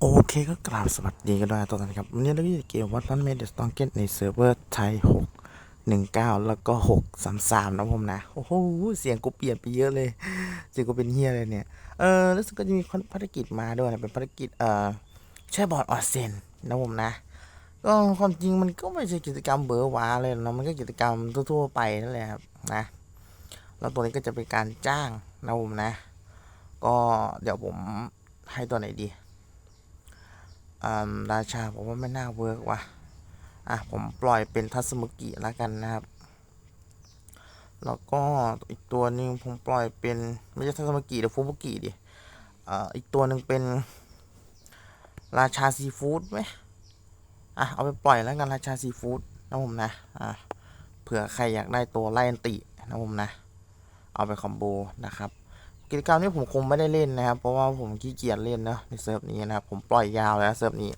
โอเคก็กราบสวัสดีกันด้วยตอนนี้ครับวันนี้เราก็อยู่เกมวัดพันเมดสตองเกตในเซิร์ฟเวอร์ไทยหกหนึ่งเก้าแล้วก็หกสามสามนะผมนะ โอ้โห เสียงกูเปลี่ยนไปเยอะเลย เสียงกูเป็นเฮียเลยเนี่ย เออแล้วก็จะมีภารกิจมาด้วยนะเป็นภารกิจเอ่อแช่บอร์ดออเซนนะผมนะ ก็ความจริงมันก็ไม่ใช่กิจกรรมเบอร์วาเลยนะมันก็กิจกรรมทั่วๆไปนั่นแหละครับนะแล้วตัวนี้ก็จะเป็นการจ้างนะผมนะ ก็เดี๋ยวผมให้ตัวไหนดี ราชาผมว่าไม่น่าเวิร์กว่ะ อะ ผมปล่อยเป็นทัศมุกิแล้วกันนะครับ แล้วก็อีกตัวหนึ่งผมปล่อยเป็นไม่ใช่ทัศมุกิเดี๋ยวฟูบุกิดิอ่อีกตัวหนึ่งเป็น ราชาซีฟู้ดไหมอะ เอาไปปล่อยแล้วกันราชาซีฟู้ดนะผมนะ อะ เผื่อใครอยากได้ตัวไล่อันตินะผมนะ เอาไปคอมโบนะครับ กิจกรรมนี้ผมคงไม่ได้เล่นนะครับ เพราะว่าผมขี้เกียจเล่นนะในเซิร์ฟนี้นะครับ ผมปล่อยยาวแล้วเซิร์ฟนี้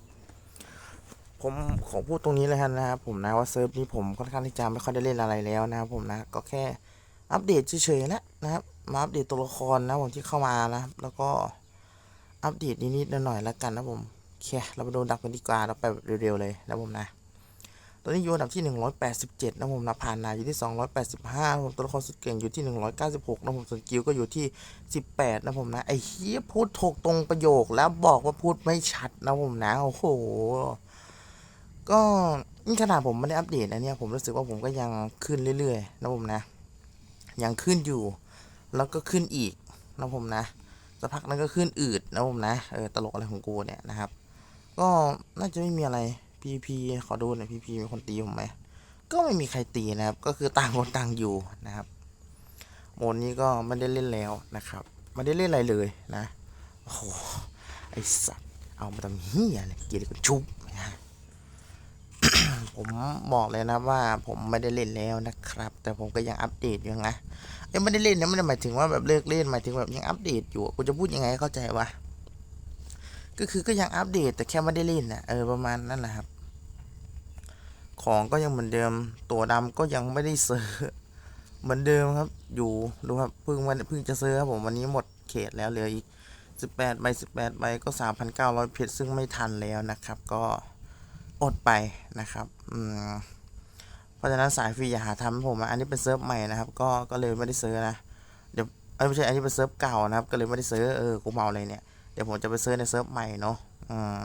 ผมขอพูดตรงนี้เลยนะครับผมนะว่าเซิร์ฟนี้ผมค่อนข้างที่จะไม่ค่อยได้เล่นอะไรแล้วนะครับผมนะก็แค่อัปเดตเฉยๆนะนะครับ มาอัปเดตตัวละครนะผมที่เข้ามานะแล้วก็อัปเดตนิดๆหน่อยๆแล้วกันนะผมโอเคเราไปดูอันดับกันดีกว่าเราไปเร็วๆเลยนะผมนะ อนนี้อยู่อันดับที่ 187 นะผมนะผ่านนาอยู่ที่ 285ผมตัวละครสุดเก่งอยู่ที่ 196 นะผมส่วนกิลก็อยู่ที่ 18 นะผมนะ ไอ้เฮียพูดถูกตรงประโยคแล้วบอกว่าพูดไม่ชัดนะผมนะ โอ้โห ก็นี่ขนาดผมไม่ได้อัปเดตนะเนี่ยผมรู้สึกว่าผมก็ยังขึ้นเรื่อยๆ นะผมนะ ยังขึ้นอยู่ แล้วก็ขึ้นอีกนะผมนะสักพักนั้นก็ขึ้นอืดนะผมนะ เออตลกอะไรของกูเนี่ยนะครับ ก็น่าจะไม่มีอะไร พีพีขอดูหน่อยพีพีมีคนตีผมไหมก็ไม่มีใครตีนะครับ ก็คือต่างคนต่างอยู่นะครับโหมดนี้ก็ไม่ได้เล่นแล้วนะครับไม่ได้เล่นอะไรเลยนะโอ้โหไอสัตว์เอามาทำเฮียเลยเกลียดกันชุบนะผมบอกเลยนะว่าผมไม่ได้เล่นแล้วนะครับ แต่ผมก็ยังอัปเดตอยู่นะเอ้ไม่ได้เล่นนะไม่ได้หมายถึงว่าแบบเลิกเล่นหมายถึงแบบยังอัปเดตอยู่กูจะพูดยังไงเข้าใจวะ ก็คือก็ยังอัปเดตแต่แค่ไม่ได้เล่นนะเออประมาณนั้นแหละครับ ของก็ยังเหมือนเดิม ตัวดำก็ยังไม่ได้ซื้อ เหมือนเดิมครับ อยู่ดูครับเพิ่งวันเพิ่งจะซื้อครับผมวันนี้หมดเขตแล้วเหลืออีก18ใบ18ใบก็3,900เพชรซึ่งไม่ทันแล้วนะครับ ก็อดไปนะครับ อืมเพราะฉะนั้นสายฟรีอย่าหาทำผม อันนี้เป็นเซิร์ฟใหม่นะครับ ก็ก็เลยไม่ได้ซื้อนะ เดี๋ยวไม่ใช่อันนี้เป็นเซิร์ฟเก่านะครับ ก็เลยไม่ได้ซื้อเออกูเมาเลยเนี่ย ดี๋ยวผมจะไปเซื้อในเซิร์ฟใหม่เนาะอืม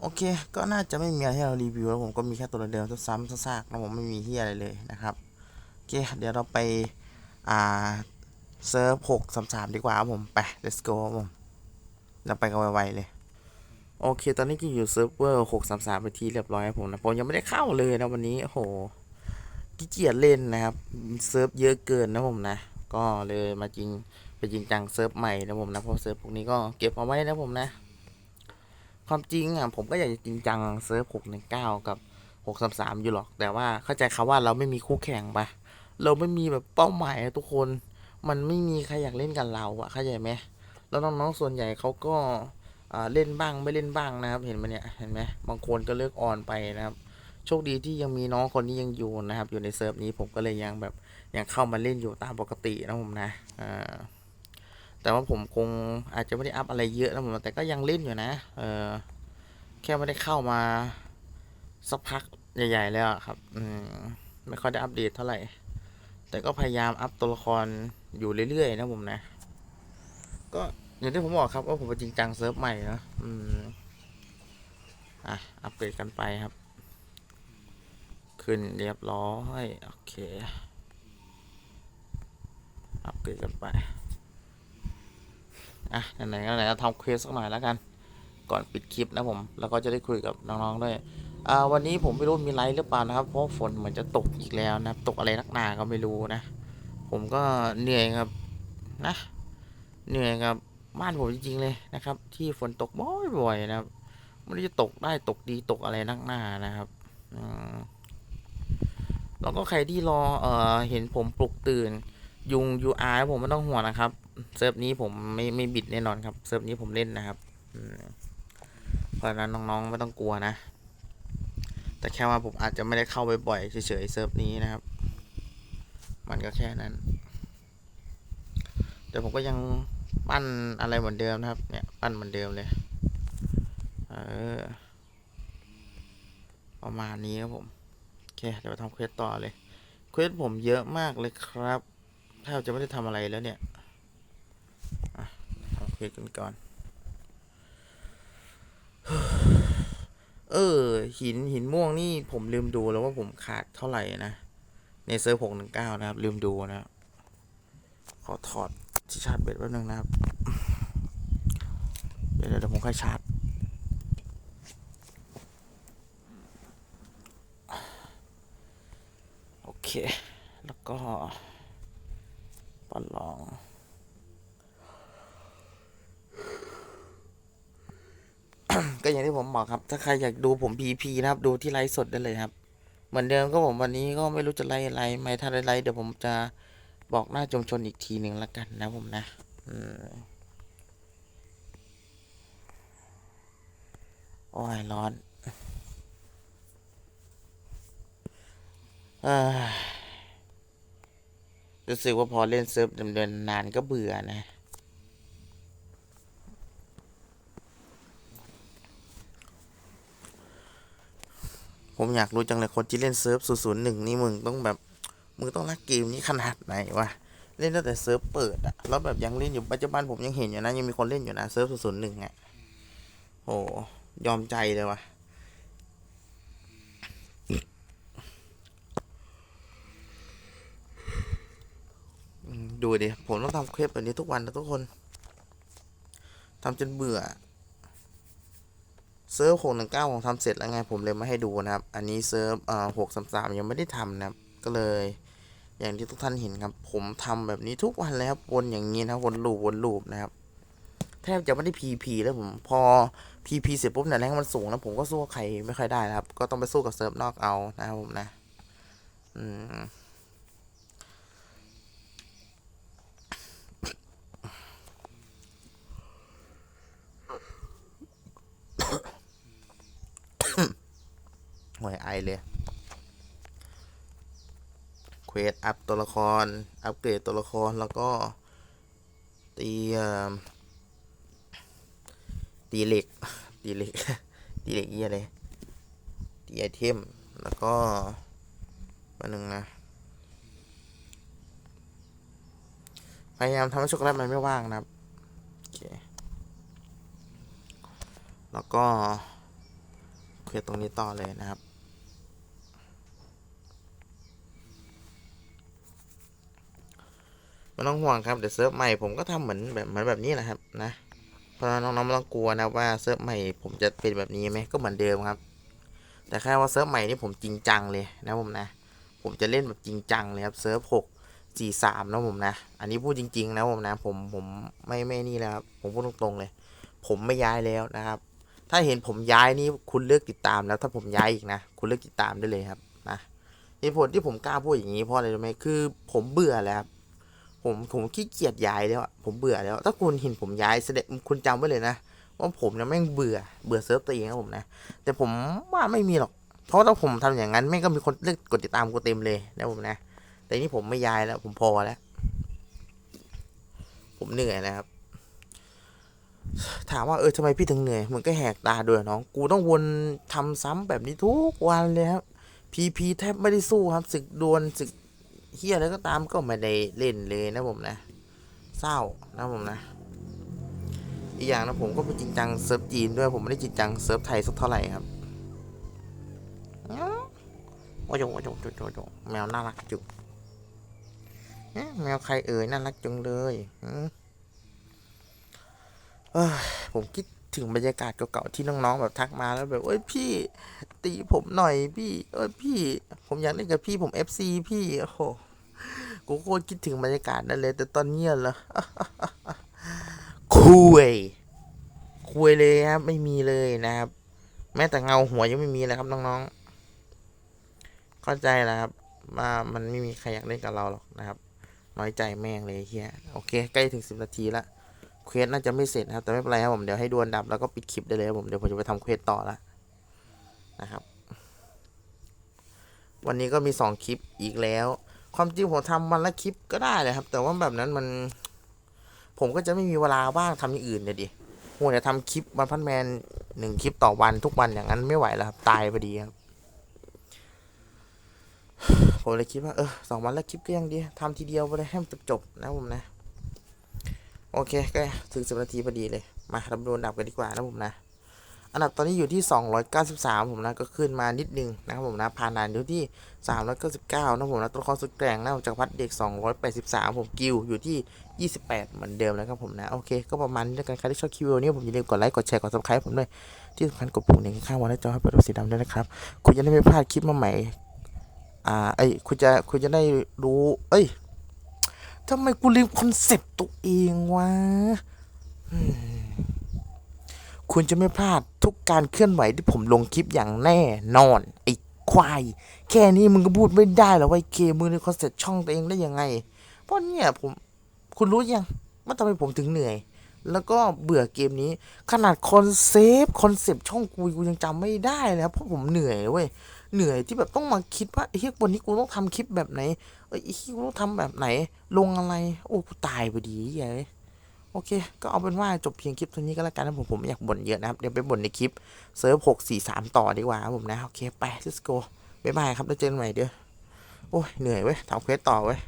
โอเค ก็น่าจะไม่มีอะไรให้เรารีวิวแล้วผมก็มีแค่ตัวเดิมซ้ำๆซากแล้วผมไม่มีเฮียอะไรเลยนะครับโอเค เดี๋ยวเราไป อ่าเซิร์ฟหกสามสามดีกว่าครับผมไป let's go ครับผมเราไปกันไวๆเลย โอเค ตอนนี้ก็อยู่เซิร์ฟเวอร์หกสามสามไปที่เรียบร้อยครับผมนะผมยังไม่ได้เข้าเลยนะวันนี้โอ้โหขี้เกียจเล่นนะครับเซิร์ฟเยอะเกินนะผมนะ ก็เลยมาจริง ไปจริงจังเซิร์ฟใหม่นะผมนะเพราะเซิร์ฟพวกนี้ก็เก็บเอาไว้นะผมนะ ความจริงอะผมก็อยากจะจริงจังเซิร์ฟหกหนึ่งเก้ากับหกสามสามอยู่หรอก แต่ว่าเข้าใจคำว่าเราไม่มีคู่แข่งปะเราไม่มีแบบเป้าหมายทุกคน มันไม่มีใครอยากเล่นกับเราอะเข้าใจไหมแล้วน้องๆส่วนใหญ่เขาก็เล่นบ้างไม่เล่นบ้างนะครับ เห็นไหมเนี่ยเห็นไหมบางคนก็เลิกออนไปนะครับโชคดีที่ยังมีน้องคนนี้ยังอยู่นะครับ อยู่ในเซิร์ฟนี้ผมก็เลยยังแบบยังเข้ามาเล่นอยู่ตามปกตินะผมนะอ่า แต่ว่าผมคงอาจจะไม่ได้อัพอะไรเยอะนะผมแต่ก็ยังเล่นอยู่นะเออแค่ไม่ได้เข้ามาสักพักใหญ่ ๆ แล้วครับอืมไม่ค่อยได้อัปเดตเท่าไหร่ แต่ก็พยายามอัพตัวละครอยู่เรื่อยๆนะผมนะ ก็อย่างที่ผมบอกครับว่าผมจริงจังเซิร์ฟใหม่นะอืมอะอัปเดตกันไปครับ ขึ้นเรียบร้อยโอเค อัปเกรดกันไป อะไหนๆก็ไหนๆทำเควสสักหน่อยแล้วกัน ก่อนปิดคลิปนะผม แล้วก็จะได้คุยกับน้องๆด้วยอ่าวันนี้ผมไม่รู้มีไลฟ์หรือเปล่านะครับ เพราะฝนเหมือนจะตกอีกแล้วนะตกอะไรนักหนาก็ไม่รู้นะ ผมก็เหนื่อยครับนะ เหนื่อยกับบ้านผมจริงๆเลยนะครับ ที่ฝนตกบ่อยๆนะครับไม่รู้จะตกได้ตกดีตกอะไรนักหนานะครับอืมแล้วก็ใครที่รอเอ่อเห็นผมปลุกตื่น ยุง UR ผมไม่ต้องห่วงนะครับเซิร์ฟนี้ผมไม่ไม่บิดแน่นอนครับเซิร์ฟนี้ผมเล่นนะครับเพราะฉะนั้นน้องๆไม่ต้องกลัวนะ แต่แค่ว่าผมอาจจะไม่ได้เข้าบ่อยๆเฉยๆเซิร์ฟนี้นะครับ มันก็แค่นั้นแต่ผมก็ยังปั้นอะไรเหมือนเดิมนะครับ เนี่ยปั้นเหมือนเดิมเลยเออประมาณนี้ครับผมโอเคเดี๋ยวทำเควสต่อเลยเควสผมเยอะมากเลยครับ แทบจะไม่ได้ทำอะไรแล้วเนี่ยอะทำเควสกันก่อน เออ หินหินม่วงนี่ผมลืมดูแล้วว่าผมขาดเท่าไหร่นะ ในเซิร์ฟหกหนึ่งเก้านะครับ ลืมดูนะครับขอถอดที่ชาร์จเบ็ดแป๊บนึงนะครับ เดี๋ยวเดี๋ยวผมค่อยชาร์จโอเค แล้วก็ ปอนลอง ก็อย่างที่ผมบอกครับ ถ้าใครอยากดูผม PP นะครับ ดูที่ไลฟ์สดได้เลยครับ เหมือนเดิมก็ผมวันนี้ก็ไม่รู้จะไลฟ์อะไรไม่ถ้าไลฟ์เดี๋ยวผมจะบอกหน้าจงชนอีกทีหนึ่งล้วกันนะผมนะอืมโอ้ยร้อนอ้ย รู้สึกว่าพอเล่นเซิร์ฟดำเดินนานก็เบื่อนะ ผมอยากรู้จังเลยคนที่เล่นเซิร์ฟ001 นี่มึงต้องแบบ มึงต้องรักเกมนี้ขนาดไหนวะ เล่นตั้งแต่เซิร์ฟเปิดอะแล้วแบบยังเล่นอยู่ปัจจุบันผมยังเห็นอยู่นะ ยังมีคนเล่นอยู่นะเซิร์ฟ001อะโอ้ยอมใจเลยวะอื ดูดิ ผมต้องทำคลิปแบบนี้ทุกวันนะทุกคนทำจนเบื่อ เซิร์ฟหกหนึ่งเก้าผมทำเสร็จแล้วไงผมเลยมาให้ดูนะครับ อันนี้เซิร์ฟเอ่อหกสามสามยังไม่ได้ทำนะครับ ก็เลย อย่างที่ทุกท่านเห็นครับ ผมทำแบบนี้ทุกวันเลยครับวนอย่างนี้นะวนลูปวนลูปนะครับแทบจะไม่ได้พีพีแล้วผมพอพีพีเสร็จปุ๊บเนี่ยแรงมันสูงแล้วผมก็สู้ใครไม่ค่อยได้นะครับ ก็ต้องไปสู้กับเซิร์ฟนอกเอานะครับผมนะ อืม หวยไอ เลยเควสอัพตัวละคร อัปเกรดตัวละครแล้วก็ตีตีเหล็กตีเหล็กตีเหล็กเยี่ยเลยตีไอเทมแล้วก็มาหนึ่งนะพยายามทำให้ช็อกโกแลตมันไม่ว่างนะครับโอเคแล้วก็เควสตรงนี้ต่อเลยนะครับ ไม่ต้องห่วงครับเดี๋ยวเซิร์ฟใหม่ผมก็ทำเหมือนแบบเหมือนแบบนี้แหละครับนะเพราะฉะนั้นน้องๆไม่ต้องกลัวนะว่าเซิร์ฟใหม่ผมจะเป็นแบบนี้ไหมก็เหมือนเดิมครับ แต่แค่ว่าเซิร์ฟใหม่นี่ผมจริงจังเลยนะผมนะ ผมจะเล่นแบบจริงจังเลยครับเซิร์ฟหกสี่สามนะผมนะ อันนี้พูดจริง ๆ นะผมนะ ผมผมไม่ไม่นี่แล้วครับผมพูดตรงๆเลย ผมไม่ย้ายแล้วนะครับ ถ้าเห็นผมย้ายนี่คุณเลือกติดตามแล้วถ้าผมย้ายอีกนะคุณเลือกติดตามได้เลยครับนะเหตุผลที่ผมกล้าพูดอย่างนี้เพราะอะไรรู้ไหมคือ ผมเบื่อแล้วครับ ผมผมขี้เกียจย้ายแล้วอะผมเบื่อแล้ว ถ้าคุณเห็นผมย้ายแสดงคุณจำไว้เลยนะว่าผมเนี่ยแม่งเบื่อเบื่อเซิร์ฟตัวเองครับผมนะ แต่ผมว่าไม่มีหรอก เพราะถ้าผมทำอย่างนั้นแม่งก็มีคนเลือกกดติดตามกูเต็มเลยนะผมนะ แต่นี่ผมไม่ย้ายแล้ว ผมพอแล้ว ผมเหนื่อยแล้วครับ ถามว่าเออทำไมพี่ถึงเหนื่อยมึงก็แหกตาด้วยน้อง กูต้องวนทำซ้ำแบบนี้ทุกวันเลยครับพีพีแทบไม่ได้สู้ครับศึกดวลศึก เฮียอะไรก็ตามก็ไม่ได้เล่นเลยนะผมนะ เศร้านะผมนะ อีกอย่างนะผมก็ไปจริงจังเซิร์ฟจีนด้วยผมไม่ได้จริงจังเซิร์ฟไทยสักเท่าไหร่ครับโอ้โอ้ยโอ้โอ้ยโอ้โอ้ยแมวน่ารักจุงเอ๊ะแมวใครเอ่ยน่ารักจังเลยเอ้ยผมคิดถึงบรรยากาศเก่าๆที่น้องๆแบบทักมาแล้วแบบเอ้ยพี่ ตีผมหน่อยพี่ เอ้ยพี่ ผมอยากเล่นกับพี่ผม FC พี่ โอ้โห กูโคตรคิดถึงบรรยากาศนั่นเลย แต่ตอนเนี้ยเหรอคุย คุยเลยครับ ไม่มีเลยนะครับ แม้แต่เงาหัวยังไม่มีเลยครับน้องๆ เข้าใจแล้วครับ ว่ามันไม่มีใครอยากเล่นกับเราหรอกนะครับ น้อยใจแม่งเลยเฮียโอเค ใกล้ถึงสิบนาทีละเควสน่าจะไม่เสร็จนะครับ แต่ไม่เป็นไรครับผม เดี๋ยวให้ดวลดับแล้วก็ปิดคลิปได้เลยครับผม เดี๋ยวผมจะไปทำเควสต่อละ นะครับ วันนี้ก็มีสองคลิปอีกแล้ว ความจริงผมทำวันละคลิปก็ได้เลยครับ แต่ว่าแบบนั้นมัน ผมก็จะไม่มีเวลาว่างทำอย่างอื่นเลยดิโหแต่ทำคลิปวันพันแมนหนึ่งคลิปต่อวันทุกวันอย่างนั้นไม่ไหวแล้วครับ ตายพอดีครับ ผมเลยคิดว่าเออสองวันล้วคลิปก็ยังดีทำทีเดียวไปเลยให้มันจบๆนะผมนะโอเค ก็ถึงสิบนาทีพอดีเลย มาเรามาดูอันดับกันดีกว่านะผมนะ อันดับตอนนี้อยู่ที่ 293 ผมนะก็ขึ้นมานิดนึงนะครับผมนะผ่านนานอยู่ที่ 399นะผมนะตัวละครสุดแกร่งนะจากพัดเด็ก 283 ผมกิลอยู่ที่ 28 เหมือนเดิมนะครับผมนะโอเคก็ประมาณนี้แล้วกันใครที่ชอบคิวิดีโอนี้ผมอย่าลืมกดไลค์กดแชร์กด subscribe ผมด้วยที่สำคัญกดปุ่มหนึ่งข้างวันหน้าจอให้เปิดเป็นสีดำด้วยนะครับคุณจะได้ไม่พลาดคลิปมาใหม่อ่าเอ้คุณจะคุณจะได้รู้ เอ้ยทำไมกูลืมคอนเซปต์ตัวเองวะ คุณจะไม่พลาดทุกการเคลื่อนไหวที่ผมลงคลิปอย่างแน่นอน ไอ้ควาย แค่นี้มึงก็พูดไม่ได้หรอวะไอ้เคมึงในคอนเซ็ปต์ช่องตัวเองได้ยังไง เพราะเนี่ยผมคุณรู้ยังว่าทำไมผมถึงเหนื่อย แล้วก็เบื่อเกมนี้ ขนาดคอนเซปต์คอนเซปต์ช่องกูกูยังจำไม่ได้เลยครับเพราะผมเหนื่อยเว้ยเหนื่อยที่แบบต้องมาคิดว่าเฮ้ยวันนี้กูต้องทำคลิปแบบไหนเอ้ยไอ้เฮ้ยกูต้องทำแบบไหน ลงอะไร โอ้กูตายพอดีเย้ย โอเค ก็เอาเป็นว่าจบเพียงคลิปเท่านี้ก็แล้วกันนะผมผมไม่อยากบ่นเยอะนะครับ เดี๋ยวไปบ่นในคลิปเซิร์ฟหกสี่สามต่อดีกว่าผมนะ โอเค ไปซิสโกบ๊ายบายครับ แล้วเจอกันใหม่เด้อโอ้ยเหนื่อยเว้ยทำเควสต่อเว้ย